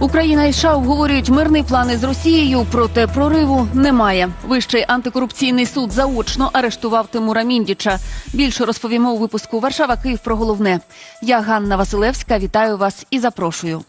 Україна і США обговорюють мирний плани з Росією, проте прориву немає. Вищий антикорупційний суд заочно арештував Тимура Міндіча. Більше розповімо у випуску Варшава Київ про головне. Я Ганна Василевська. Вітаю вас і запрошую.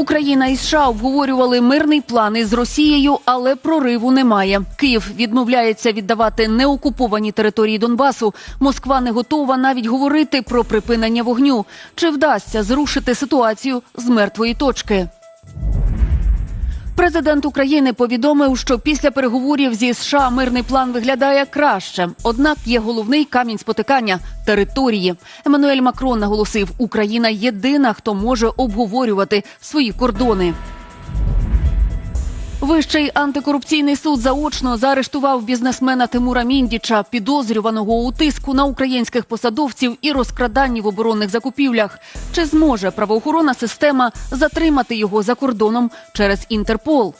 Україна і США обговорювали мирний план із Росією, але прориву немає. Київ відмовляється віддавати неокуповані території Донбасу. Москва не готова навіть говорити про припинення вогню. Чи вдасться зрушити ситуацію з мертвої точки? Президент України повідомив, що після переговорів зі США мирний план виглядає краще. Однак є головний камінь спотикання території. Еммануель Макрон наголосив, Україна єдина, хто може обговорювати свої кордони. Вищий антикорупційний суд заочно заарештував бізнесмена Тимура Міндіча, підозрюваного у тиску на українських посадовців і розкраданні в оборонних закупівлях. Чи зможе правоохоронна система затримати його за кордоном через Інтерпол?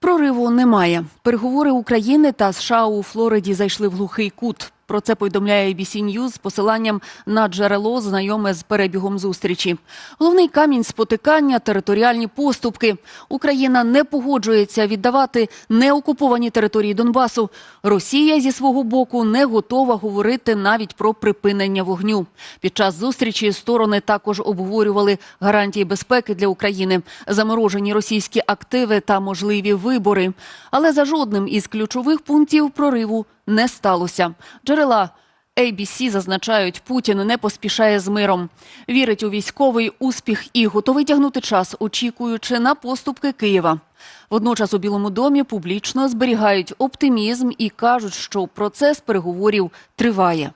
Прориву немає. Переговори України та США у Флориді зайшли в глухий кут. Про це повідомляє ABC News з посиланням на джерело, знайоме з перебігом зустрічі. Головний камінь спотикання територіальні поступки. Україна не погоджується віддавати неокуповані території Донбасу. Росія зі свого боку не готова говорити навіть про припинення вогню. Під час зустрічі сторони також обговорювали гарантії безпеки для України, заморожені російські активи та можливі вибори. Але за жодним із ключових пунктів прориву не сталося. Джерела ABC зазначають, Путін не поспішає з миром. Вірить у військовий успіх і готовий тягнути час, очікуючи на поступки Києва. Водночас у Білому домі публічно зберігають оптимізм і кажуть, що процес переговорів триває.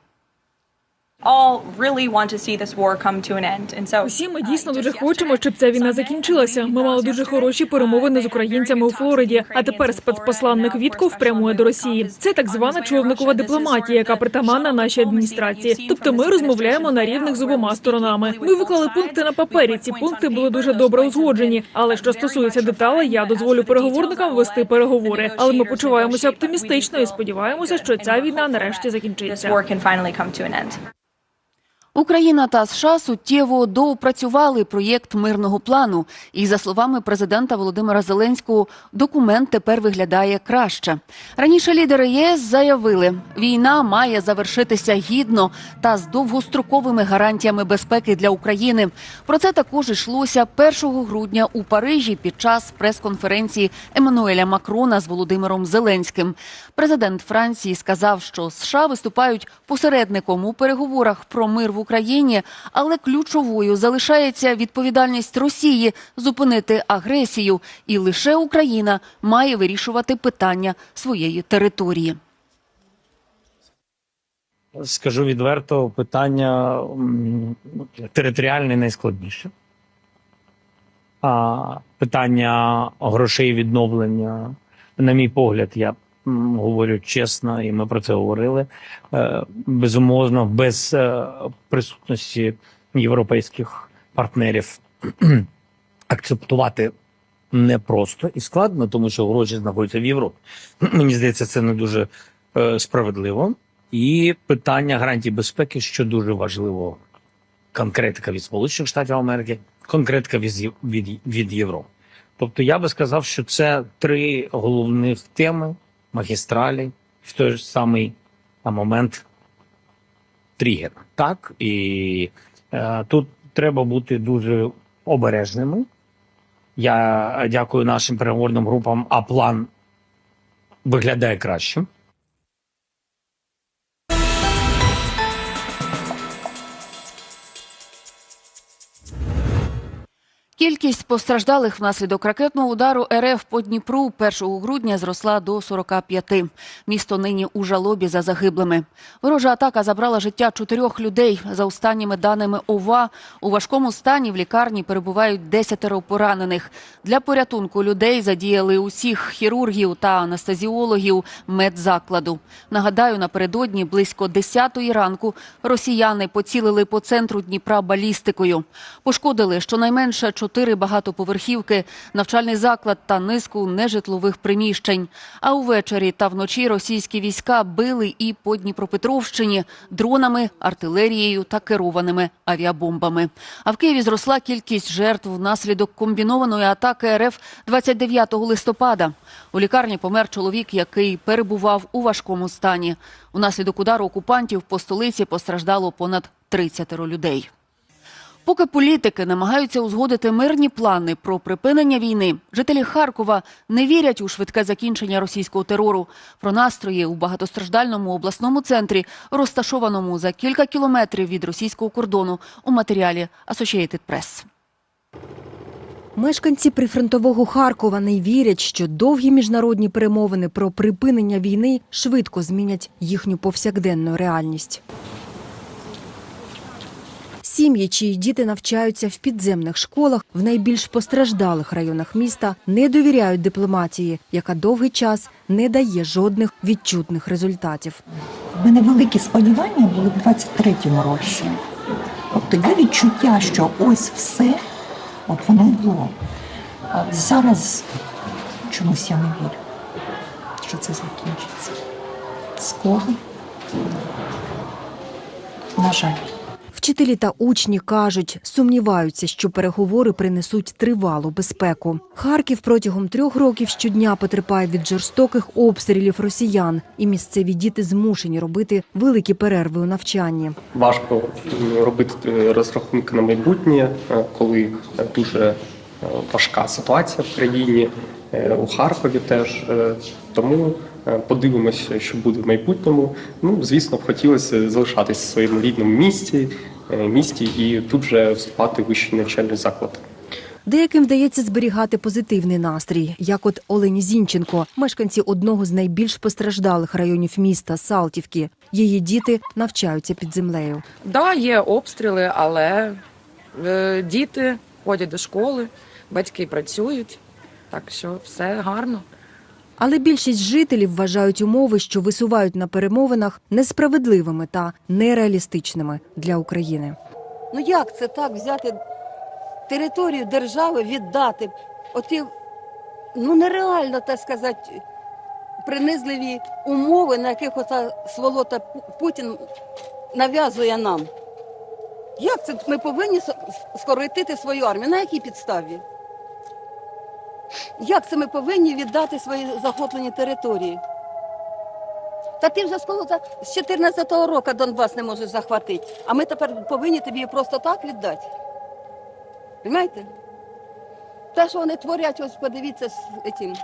Усі ми дійсно дуже хочемо, щоб ця війна закінчилася. Ми мали дуже хороші перемовини з українцями у Флориді. А тепер спецпосланник Вітков прямує до Росії. Це так звана човникова дипломатія, яка притаманна нашій адміністрації. Тобто, ми розмовляємо на рівних з обома сторонами. Ми виклали пункти на папері. Ці пункти були дуже добре узгоджені. Але що стосується деталей, я дозволю переговорникам вести переговори. Але ми почуваємося оптимістично і сподіваємося, що ця війна нарешті закінчиться. Україна та США суттєво доопрацювали проєкт мирного плану. І за словами президента Володимира Зеленського, документ тепер виглядає краще. Раніше лідери ЄС заявили, війна має завершитися гідно та з довгостроковими гарантіями безпеки для України. Про це також йшлося 1 грудня у Парижі під час прес-конференції Еммануеля Макрона з Володимиром Зеленським. Президент Франції сказав, що США виступають посередником у переговорах про мир в Україні, але ключовою залишається відповідальність Росії зупинити агресію, і лише Україна має вирішувати питання своєї території. Скажу відверто, питання територіальне найскладніше. А питання грошей відновлення, на мій погляд, я м, говорю чесно, і ми про це говорили. е, Безумовно, без е, присутності європейських партнерів акцептувати непросто і складно, тому що гроші знаходяться в Європі. Мені здається, це не дуже е, справедливо. І питання гарантій безпеки, що дуже важливо, конкретика від Сполучених Штатів Америки, конкретика від, від, від Європи. Тобто я би сказав, що це три головних теми магістралі в той же самий момент тригер. Так і е, тут треба бути дуже обережними. Я дякую нашим переговорним групам, а план виглядає кращим. Кількість постраждалих внаслідок ракетного удару РФ по Дніпру 1 грудня зросла до 45. Місто нині у жалобі за загиблими. Ворожа атака забрала життя чотирьох людей. За останніми даними ОВА, у важкому стані в лікарні перебувають десятеро поранених. Для порятунку людей задіяли усіх хірургів та анестезіологів медзакладу. Нагадаю, напередодні близько 10 ранку росіяни поцілили по центру Дніпра балістикою. Пошкодили щонайменше чотири багатоповерхівки, навчальний заклад та низку нежитлових приміщень. А увечері та вночі російські війська били і по Дніпропетровщині дронами, артилерією та керованими авіабомбами. А в Києві зросла кількість жертв внаслідок комбінованої атаки РФ 29 листопада. У лікарні помер чоловік, який перебував у важкому стані. Унаслідок удару окупантів по столиці постраждало понад 30 людей. Поки політики намагаються узгодити мирні плани про припинення війни, жителі Харкова не вірять у швидке закінчення російського терору. Про настрої у багатостраждальному обласному центрі, розташованому за кілька кілометрів від російського кордону, у матеріалі Associated Press. Мешканці прифронтового Харкова не вірять, що довгі міжнародні перемовини про припинення війни швидко змінять їхню повсякденну реальність. Сім'ї, чиї діти навчаються в підземних школах в найбільш постраждалих районах міста, не довіряють дипломатії, яка довгий час не дає жодних відчутних результатів. У мене великі сподівання були в 23-му році. От тоді відчуття, що ось все, от воно було. Зараз чомусь я не вірю, що це закінчиться. Скоро. На жаль. Вчителі та учні кажуть, сумніваються, що переговори принесуть тривалу безпеку. Харків протягом трьох років щодня потерпає від жорстоких обстрілів росіян, і місцеві діти змушені робити великі перерви у навчанні. важко робити е, розрахунки на майбутнє, е, коли дуже е, важка ситуація в країні, у Харкові теж. Е, Тому е, подивимося, що буде в майбутньому. Ну, звісно, б хотілося залишатися в своєму рідному місті, е, місті і тут же вступати в вищий навчальний заклад. Деяким вдається зберігати позитивний настрій, як от Олені Зінченко, мешканці одного з найбільш постраждалих районів міста Салтівки. Її діти навчаються під землею. Да, є обстріли, але е, діти ходять до школи, батьки працюють, так що все гарно. Але більшість жителів вважають умови, що висувають на перемовинах, несправедливими та нереалістичними для України. Ну як це так взяти територію держави, віддати? Оті, ну нереально, так сказати, принизливі умови, на яких ота сволота Путін нав'язує нам. Як це ми повинні скоротити свою армію? На якій підставі? Як це ми повинні віддати свої захоплені території? Та ти вже з коли з 14-го року Донбас не можеш захватити, а ми тепер повинні тобі просто так віддати. Понимаєте? Те, що вони творять, ось подивіться з, этим,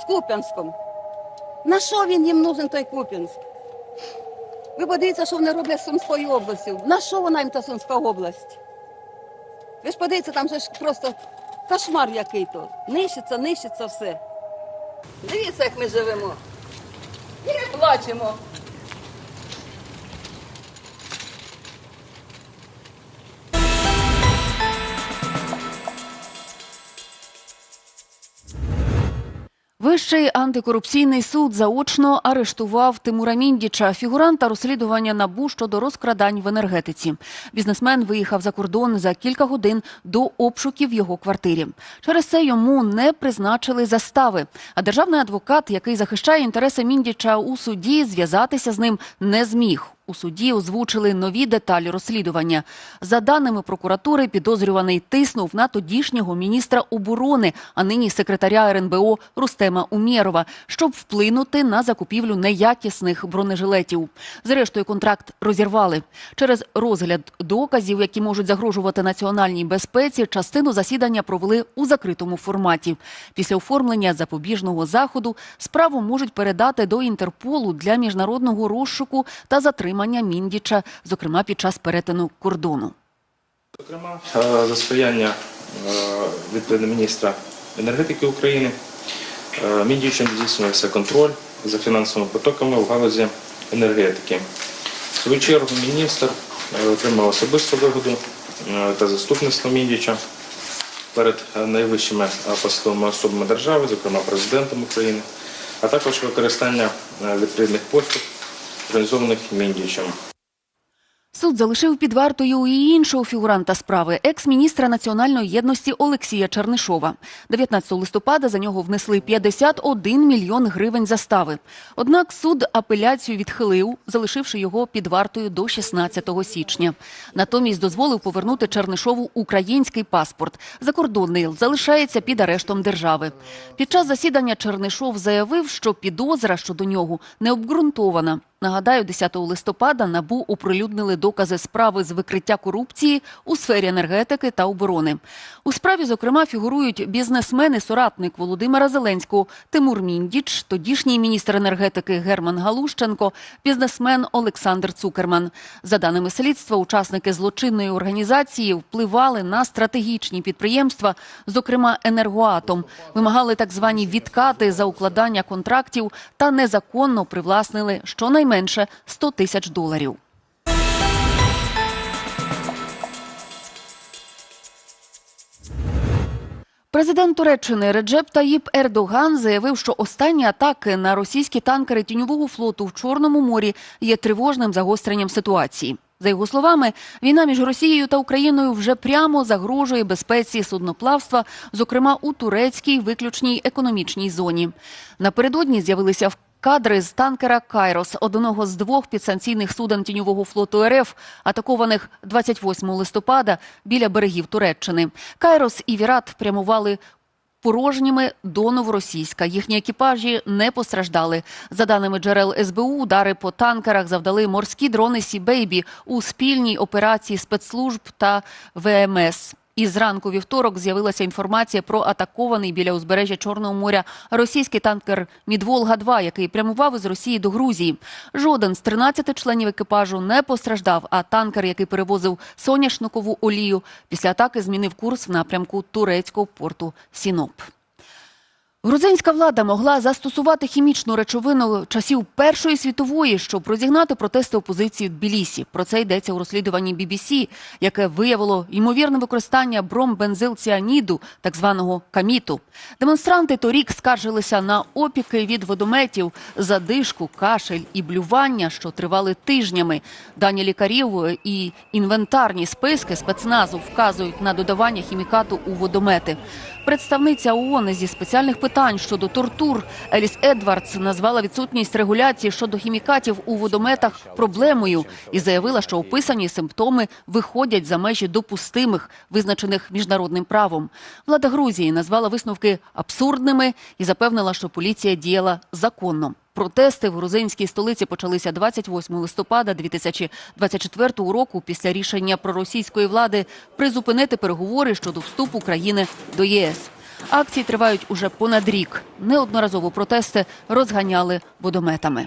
з Куп'янськом. На що він їм нужен той Куп'янськ? Ви подивіться, що вони роблять з Сумською областю. На що вона їм та Сумська область? Ви ж подивіться, там же ж просто кошмар який то. Нищиться, нищиться все. Дивіться, як ми живемо. І плачемо. Вищий антикорупційний суд заочно арештував Тимура Міндіча, фігуранта розслідування НАБУ щодо розкрадань в енергетиці. Бізнесмен виїхав за кордон за кілька годин до обшуків в його квартирі. Через це йому не призначили застави. А державний адвокат, який захищає інтереси Міндіча у суді, зв'язатися з ним не зміг. У суді озвучили нові деталі розслідування. За даними прокуратури, підозрюваний тиснув на тодішнього міністра оборони, а нині секретаря РНБО Рустема Умєрова, щоб вплинути на закупівлю неякісних бронежилетів. Зрештою, контракт розірвали. Через розгляд доказів, які можуть загрожувати національній безпеці, частину засідання провели у закритому форматі. Після оформлення запобіжного заходу справу можуть передати до Інтерполу для міжнародного розшуку та затримання Міндіча, зокрема під час перетину кордону. Зокрема, е, за сприяння е, відповідно міністра енергетики України е, Міндічем здійснювався контроль за фінансовими потоками в галузі енергетики. В свою чергу міністр отримав особисту вигоду та заступництво Міндіча перед найвищими посадовими особами держави, зокрема президентом України, а також використання відповідних послуг, організованих Міндічем. Суд залишив під вартою і іншого фігуранта справи екс-міністра національної єдності Олексія Чернишова. 19 листопада за нього внесли 51 мільйон гривень застави. Однак суд апеляцію відхилив, залишивши його під вартою до 16 січня. Натомість дозволив повернути Чернишову український паспорт. Закордонний залишається під арештом держави. Під час засідання Чернишов заявив, що підозра щодо нього не обґрунтована. Нагадаю, 10 листопада НАБУ оприлюднили докази справи з викриття корупції у сфері енергетики та оборони. У справі, зокрема, фігурують бізнесмен і соратник Володимира Зеленського Тимур Міндіч, тодішній міністр енергетики Герман Галущенко, бізнесмен Олександр Цукерман. За даними слідства, учасники злочинної організації впливали на стратегічні підприємства, зокрема енергоатом, вимагали так звані відкати за укладання контрактів та незаконно привласнили щонайменше 100 тисяч доларів. Президент Туреччини Реджеп Таїп Ердоган заявив, що останні атаки на російські танкери тіньового флоту в Чорному морі є тривожним загостренням ситуації. За його словами, війна між Росією та Україною вже прямо загрожує безпеці судноплавства, зокрема у турецькій виключній економічній зоні. Напередодні з'явилися в Кадри з танкера Кайрос, одного з двох підсанкційних суден тіньового флоту РФ, атакованих 28 листопада біля берегів Туреччини. Кайрос і Вірат прямували порожніми до Новоросійська. Їхні екіпажі не постраждали. За даними джерел СБУ, удари по танкерах завдали морські дрони Сі-Бейбі у спільній операції спецслужб та ВМС. І зранку вівторок з'явилася інформація про атакований біля узбережжя Чорного моря російський танкер Мідволга-2, який прямував із Росії до Грузії. Жоден з 13 членів екіпажу не постраждав, а танкер, який перевозив соняшникову олію, після атаки змінив курс в напрямку турецького порту Сіноп. Грузинська влада могла застосувати хімічну речовину часів Першої світової, щоб розігнати протести опозиції в Тбілісі. Про це йдеться у розслідуванні BBC, яке виявило ймовірне використання бромбензилціаніду, так званого каміту. Демонстранти торік скаржилися на опіки від водометів, задишку, кашель і блювання, що тривали тижнями. Дані лікарів і інвентарні списки спецназу вказують на додавання хімікату у водомети. Представниця ООН зі спеціальних питань щодо тортур Еліс Едвардс назвала відсутність регуляції щодо хімікатів у водометах проблемою і заявила, що описані симптоми виходять за межі допустимих, визначених міжнародним правом. Влада Грузії назвала висновки абсурдними і запевнила, що поліція діяла законно. Протести в грузинській столиці почалися 28 листопада 2024 року після рішення проросійської влади призупинити переговори щодо вступу країни до ЄС. Акції тривають уже понад рік. Неодноразово протести розганяли водометами.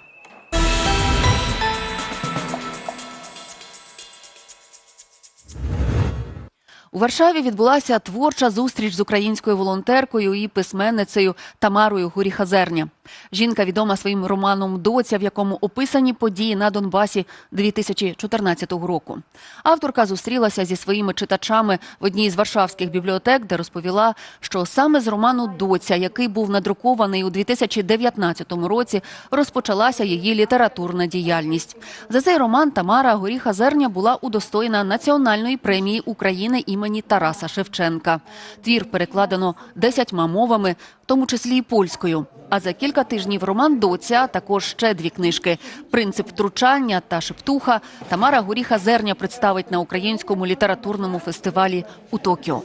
У Варшаві відбулася творча зустріч з українською волонтеркою і письменницею Тамарою Гуріхазерня. Жінка відома своїм романом Доця, в якому описані події на Донбасі 2014 року. Авторка зустрілася зі своїми читачами в одній з варшавських бібліотек, де розповіла, що саме з роману Доця, який був надрукований у 2019 році, розпочалася її літературна діяльність. За цей роман Тамара Горіха-Зерня була удостоєна національної премії України імені Тараса Шевченка. Твір перекладено десятьма мовами, в тому числі і польською. А за кілька тижнів роман Доця, також ще дві книжки Принцип втручання та Шептуха Тамара Горіха Зерня представить на українському літературному фестивалі у Токіо.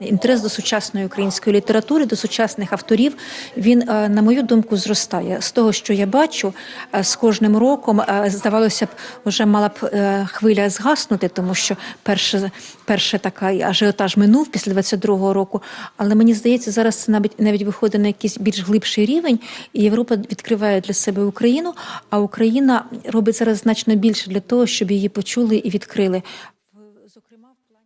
Інтерес до сучасної української літератури, до сучасних авторів, він, е, на мою думку, зростає. З того, що я бачу, е, з кожним роком е, здавалося б, вже мала б хвиля згаснути, тому що перше, перше такий ажіотаж минув після 22-го року. Але мені здається, зараз це навіть навіть виходить на якийсь більш глибший рівень, і Європа відкриває для себе Україну. А Україна робить зараз значно більше для того, щоб її почули і відкрили.